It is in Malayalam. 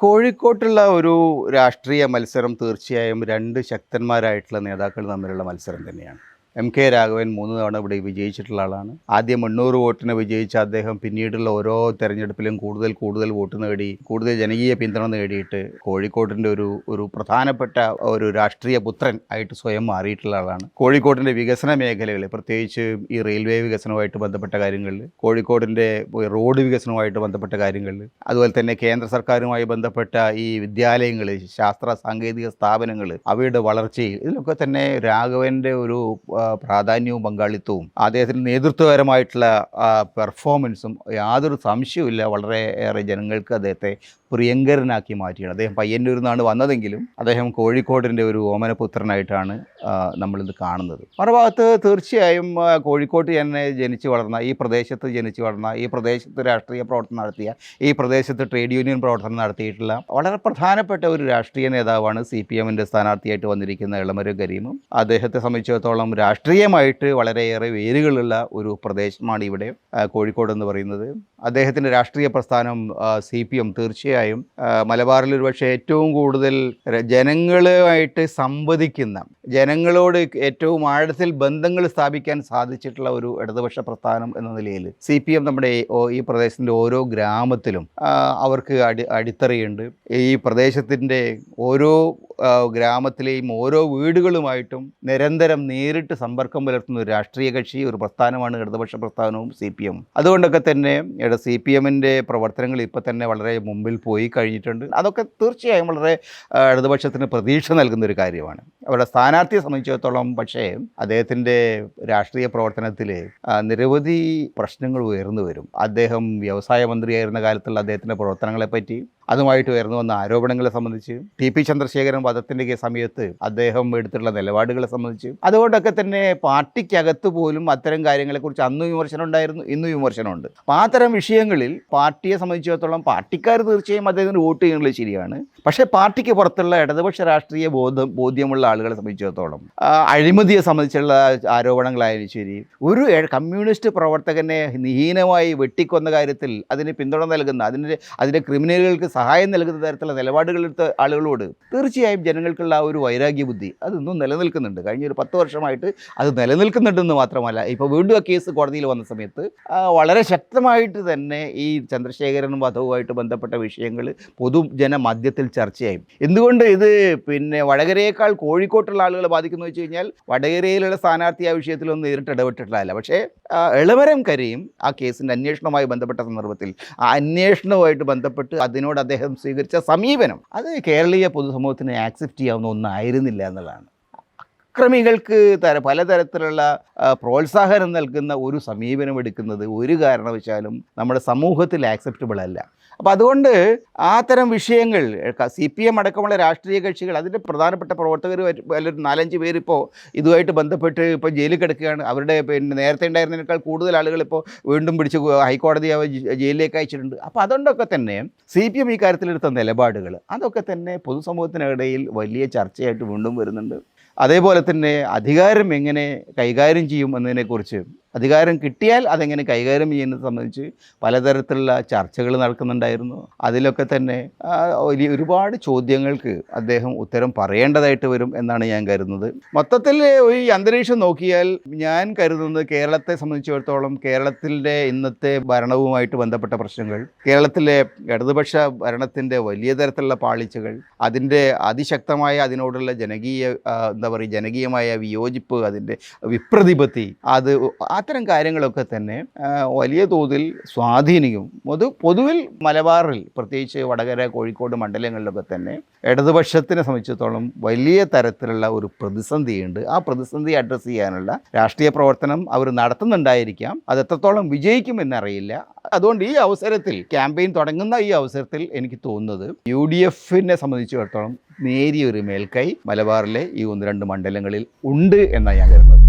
കോഴിക്കോട്ടുള്ള ഒരു രാഷ്ട്രീയ മത്സരം തീർച്ചയായും രണ്ട് ശക്തന്മാരായിട്ടുള്ള നേതാക്കൾ തമ്മിലുള്ള മത്സരം തന്നെയാണ്. എം കെ രാഘവൻ മൂന്ന് തവണ ഇവിടെ വിജയിച്ചിട്ടുള്ള ആളാണ്. ആദ്യം എണ്ണൂറ് വോട്ടിന് വിജയിച്ച അദ്ദേഹം പിന്നീടുള്ള ഓരോ തെരഞ്ഞെടുപ്പിലും കൂടുതൽ കൂടുതൽ വോട്ട് നേടി കൂടുതൽ ജനകീയ പിന്തുണ നേടിയിട്ട് കോഴിക്കോടിന്റെ ഒരു ഒരു പ്രധാനപ്പെട്ട ഒരു രാഷ്ട്രീയ പുത്രൻ ആയിട്ട് സ്വയം മാറിയിട്ടുള്ള ആളാണ്. കോഴിക്കോടിന്റെ വികസന മേഖലകളിൽ പ്രത്യേകിച്ച് ഈ റെയിൽവേ വികസനവുമായിട്ട് ബന്ധപ്പെട്ട കാര്യങ്ങളിൽ കോഴിക്കോടിന്റെ റോഡ് വികസനവുമായിട്ട് ബന്ധപ്പെട്ട കാര്യങ്ങളിൽ അതുപോലെ തന്നെ കേന്ദ്ര സർക്കാരുമായി ബന്ധപ്പെട്ട ഈ വിദ്യാലയങ്ങൾ ശാസ്ത്ര സാങ്കേതിക സ്ഥാപനങ്ങൾ അവയുടെ വളർച്ചയിൽ ഇതിലൊക്കെ തന്നെ രാഘവന്റെ ഒരു പ്രാധാന്യവും പങ്കാളിത്തവും അദ്ദേഹത്തിന്റെ നേതൃത്വപരമായിട്ടുള്ള പെർഫോമൻസും യാതൊരു സംശയവുമില്ല. ഏറെ ജനങ്ങൾക്ക് അദ്ദേഹത്തെ പ്രിയങ്കരനാക്കി മാറ്റിയാണ്. അദ്ദേഹം പയ്യന്നൂരിൽ നിന്നാണ് വന്നതെങ്കിലും അദ്ദേഹം കോഴിക്കോടിന്റെ ഒരു ഓമനപുത്രനായിട്ടാണ് നമ്മളിത് കാണുന്നത്. മറുഭാഗത്ത് തീർച്ചയായും കോഴിക്കോട്ട് തന്നെ ജനിച്ചു വളർന്ന ഈ പ്രദേശത്ത് ജനിച്ചു വളർന്ന ഈ പ്രദേശത്ത് രാഷ്ട്രീയ പ്രവർത്തനം നടത്തിയ ഈ പ്രദേശത്ത് ട്രേഡ് യൂണിയൻ പ്രവർത്തനം നടത്തിയിട്ടുള്ള വളരെ പ്രധാനപ്പെട്ട ഒരു രാഷ്ട്രീയ നേതാവാണ് സി പി എമ്മിന്റെ സ്ഥാനാർത്ഥിയായിട്ട് വന്നിരിക്കുന്ന ഇളമരു കരീമും. അദ്ദേഹത്തെ സംബന്ധിച്ചിടത്തോളം രാഷ്ട്രീയമായിട്ട് വളരെയേറെ വേരുകളുള്ള ഒരു പ്രദേശമാണ് ഇവിടെ കോഴിക്കോട് എന്ന് പറയുന്നത്. അദ്ദേഹത്തിന്റെ രാഷ്ട്രീയ പ്രസ്ഥാനം സി പി എം തീർച്ചയായും ആ, മലബാറിൽ ഒരുപക്ഷെ ഏറ്റവും കൂടുതൽ ജനങ്ങളുമായിട്ട് സംവദിക്കുന്ന ജനങ്ങളോട് ഏറ്റവും ആഴത്തിൽ ബന്ധങ്ങൾ സ്ഥാപിക്കാൻ സാധിച്ചിട്ടുള്ള ഒരു ഇടതുപക്ഷ പ്രസ്ഥാനം എന്ന നിലയിൽ സി പി എം നമ്മുടെ ഈ- പ്രദേശത്തിന്റെ ഓരോ ഗ്രാമത്തിലും അവർക്ക് അടി അടിത്തറയുണ്ട്. ഈ പ്രദേശത്തിന്റെ ഓരോ ഗ്രാമത്തിലെയും ഓരോ വീടുകളുമായിട്ടും നിരന്തരം നേരിട്ട് സമ്പർക്കം പുലർത്തുന്ന ഒരു രാഷ്ട്രീയ കക്ഷി ഒരു പ്രസ്ഥാനമാണ് ഇടതുപക്ഷ പ്രസ്ഥാനവും സി പി എം. അതുകൊണ്ടൊക്കെ തന്നെ സി പി എമ്മിന്റെ പ്രവർത്തനങ്ങൾ ഇപ്പോൾ തന്നെ വളരെ മുമ്പിൽ പോയി കഴിഞ്ഞിട്ടുണ്ട്. അതൊക്കെ തീർച്ചയായും വളരെ ഇടതുപക്ഷത്തിന് പ്രതീക്ഷ നൽകുന്ന ഒരു കാര്യമാണ്. അവരുടെ സ്ഥാനാർത്ഥിയെ സംബന്ധിച്ചിടത്തോളം പക്ഷേ അദ്ദേഹത്തിന്റെ രാഷ്ട്രീയ പ്രവർത്തനത്തിൽ നിരവധി പ്രശ്നങ്ങൾ ഉയർന്നു വരും. അദ്ദേഹം വ്യവസായ മന്ത്രിയായിരുന്ന കാലത്തുള്ള അദ്ദേഹത്തിന്റെ പ്രവർത്തനങ്ങളെപ്പറ്റി അതുമായിട്ട് ഉയർന്നു വന്ന ആരോപണങ്ങളെ സംബന്ധിച്ച് ടി പി ചന്ദ്രശേഖരൻ വധത്തിന്റെ സമയത്ത് അദ്ദേഹം എടുത്തിട്ടുള്ള നിലപാടുകളെ സംബന്ധിച്ച് അതുകൊണ്ടൊക്കെ തന്നെ പാർട്ടിക്കകത്ത് പോലും അത്തരം കാര്യങ്ങളെക്കുറിച്ച് അന്ന് വിമർശനം ഉണ്ടായിരുന്നു ഇന്നും വിമർശനമുണ്ട്. അപ്പോൾ ആ വിഷയങ്ങളിൽ പാർട്ടിയെ സംബന്ധിച്ചിടത്തോളം പാർട്ടിക്കാർ തീർച്ചയായും അദ്ദേഹത്തിന് വോട്ട് ചെയ്യുന്നത് ശരിയാണ്. പക്ഷേ പാർട്ടിക്ക് പുറത്തുള്ള ഇടതുപക്ഷ രാഷ്ട്രീയ ബോധം ബോധ്യമുള്ള ആളുകളെ സംബന്ധിച്ചിടത്തോളം അഴിമതിയെ സംബന്ധിച്ചുള്ള ആരോപണങ്ങളായാലും ശരി ഒരു കമ്മ്യൂണിസ്റ്റ് പ്രവർത്തകനെ നിഹീനമായി വെട്ടിക്കൊന്ന കാര്യത്തിൽ അതിന് പിന്തുണ നൽകുന്ന അതിന്റെ അതിന്റെ ക്രിമിനലുകൾക്ക് സഹായം നൽകുന്ന തരത്തിലുള്ള നിലപാടുകളെടുത്ത ആളുകളോട് തീർച്ചയായും ജനങ്ങൾക്കുള്ള ആ ഒരു വൈരാഗ്യ ബുദ്ധി അതൊന്നും നിലനിൽക്കുന്നുണ്ട്. കഴിഞ്ഞ ഒരു പത്ത് വർഷമായിട്ട് അത് നിലനിൽക്കുന്നുണ്ടെന്ന് മാത്രമല്ല ഇപ്പോൾ വീണ്ടും ആ കേസ് കോടതിയിൽ വന്ന സമയത്ത് വളരെ ശക്തമായിട്ട് തന്നെ ഈ ചന്ദ്രശേഖരൻ വധവുമായിട്ട് ബന്ധപ്പെട്ട വിഷയങ്ങൾ പൊതുജന മധ്യത്തിൽ ചർച്ചയായി. എന്തുകൊണ്ട് ഇത് പിന്നെ വടകരയേക്കാൾ കോഴിക്കോട്ടുള്ള ആളുകളെ ബാധിക്കുന്നു വെച്ച് കഴിഞ്ഞാൽ വടകരയിലുള്ള സ്ഥാനാർത്ഥി ആ വിഷയത്തിലൊന്നും നേരിട്ട് ഇടപെട്ടിട്ടില്ല. പക്ഷേ എളവരം കരയും ആ കേസിന്റെ അന്വേഷണവുമായി ബന്ധപ്പെട്ട സന്ദർഭത്തിൽ ആ അന്വേഷണവുമായിട്ട് ബന്ധപ്പെട്ട് അതിനോട് അദ്ദേഹം സ്വീകരിച്ച സമീപനം. അത് കേരളീയ പൊതുസമൂഹത്തിന് ആക്സെപ്റ്റ് ചെയ്യാവുന്ന ഒന്നായിരുന്നില്ല എന്നുള്ളതാണ്. അക്രമികൾക്ക് തര പലതരത്തിലുള്ള പ്രോത്സാഹനം നൽകുന്ന ഒരു സമീപനം എടുക്കുന്നത് ഒരു കാരണവശാലും നമ്മുടെ സമൂഹത്തിൽ ആക്സെപ്റ്റബിൾ അല്ല. അപ്പോൾ അതുകൊണ്ട് ആ തരം വിഷയങ്ങൾ സി പി എം അടക്കമുള്ള രാഷ്ട്രീയ കക്ഷികൾ അതിന്റെ പ്രധാനപ്പെട്ട പ്രവർത്തകർ ഒരു നാലഞ്ച് പേരിപ്പോൾ ഇതുമായിട്ട് ബന്ധപ്പെട്ട് ഇപ്പോൾ ജയിലിൽ കിടക്കുകയാണ്. അവരുടെ പിന്നെ നേരത്തെ ഉണ്ടായിരുന്നതിനേക്കാൾ കൂടുതൽ ആളുകൾ ഇപ്പോൾ വീണ്ടും പിടിച്ച് ഹൈക്കോടതി ജയിലിലേക്ക് അയച്ചിട്ടുണ്ട്. അപ്പോൾ അതുകൊണ്ടൊക്കെ തന്നെ സി പി എം ഈ കാര്യത്തിലെടുത്ത നിലപാടുകൾ അതൊക്കെ തന്നെ പൊതുസമൂഹത്തിനിടയിൽ വലിയ ചർച്ചയായിട്ട് വീണ്ടും വരുന്നുണ്ട്. അതേപോലെ തന്നെ അധികാരം എങ്ങനെ കൈകാര്യം ചെയ്യും എന്നതിനെക്കുറിച്ച് അധികാരം കിട്ടിയാൽ അതെങ്ങനെ കൈകാര്യം ചെയ്യുന്നത് സംബന്ധിച്ച് പലതരത്തിലുള്ള ചർച്ചകൾ നടക്കുന്നുണ്ടായിരുന്നു. അതിലൊക്കെ തന്നെ വലിയ ഒരുപാട് ചോദ്യങ്ങൾക്ക് അദ്ദേഹം ഉത്തരം പറയേണ്ടതായിട്ട് വരും എന്നാണ് ഞാൻ കരുതുന്നത്. മൊത്തത്തിൽ ഈ അന്തരീക്ഷം നോക്കിയാൽ ഞാൻ കരുതുന്നത് കേരളത്തെ സംബന്ധിച്ചിടത്തോളം കേരളത്തിന്റെ ഇന്നത്തെ ഭരണവുമായിട്ട് ബന്ധപ്പെട്ട പ്രശ്നങ്ങൾ കേരളത്തിലെ ഇടതുപക്ഷ ഭരണത്തിന്റെ വലിയ തരത്തിലുള്ള പാളിച്ചകൾ അതിന്റെ അതിശക്തമായ അതിനോടുള്ള ജനകീയ എന്താ പറയുക ജനകീയമായ വിയോജിപ്പ് അതിന്റെ വിപ്രതിപത്തി അത് അത്തരം കാര്യങ്ങളൊക്കെ തന്നെ വലിയ തോതിൽ സ്വാധീനിക്കും. പൊതു പൊതുവിൽ മലബാറിൽ പ്രത്യേകിച്ച് വടകര കോഴിക്കോട് മണ്ഡലങ്ങളിലൊക്കെ തന്നെ ഇടതുപക്ഷത്തിനെ സംബന്ധിച്ചിടത്തോളം വലിയ തരത്തിലുള്ള ഒരു പ്രതിസന്ധിയുണ്ട്. ആ പ്രതിസന്ധി അഡ്രസ്സ് ചെയ്യാനുള്ള രാഷ്ട്രീയ പ്രവർത്തനം അവർ നടത്തുന്നുണ്ടായിരിക്കാം. അത് എത്രത്തോളം വിജയിക്കുമെന്നറിയില്ല. അതുകൊണ്ട് ഈ അവസരത്തിൽ ക്യാമ്പയിൻ തുടങ്ങുന്ന ഈ അവസരത്തിൽ എനിക്ക് തോന്നുന്നത് യു ഡി എഫിനെ സംബന്ധിച്ചിടത്തോളം നേരിയൊരു മേൽക്കൈ മലബാറിലെ ഈ ഒന്ന് രണ്ട് മണ്ഡലങ്ങളിൽ ഉണ്ട് എന്നാണ് ഞാൻ കരുതുന്നത്.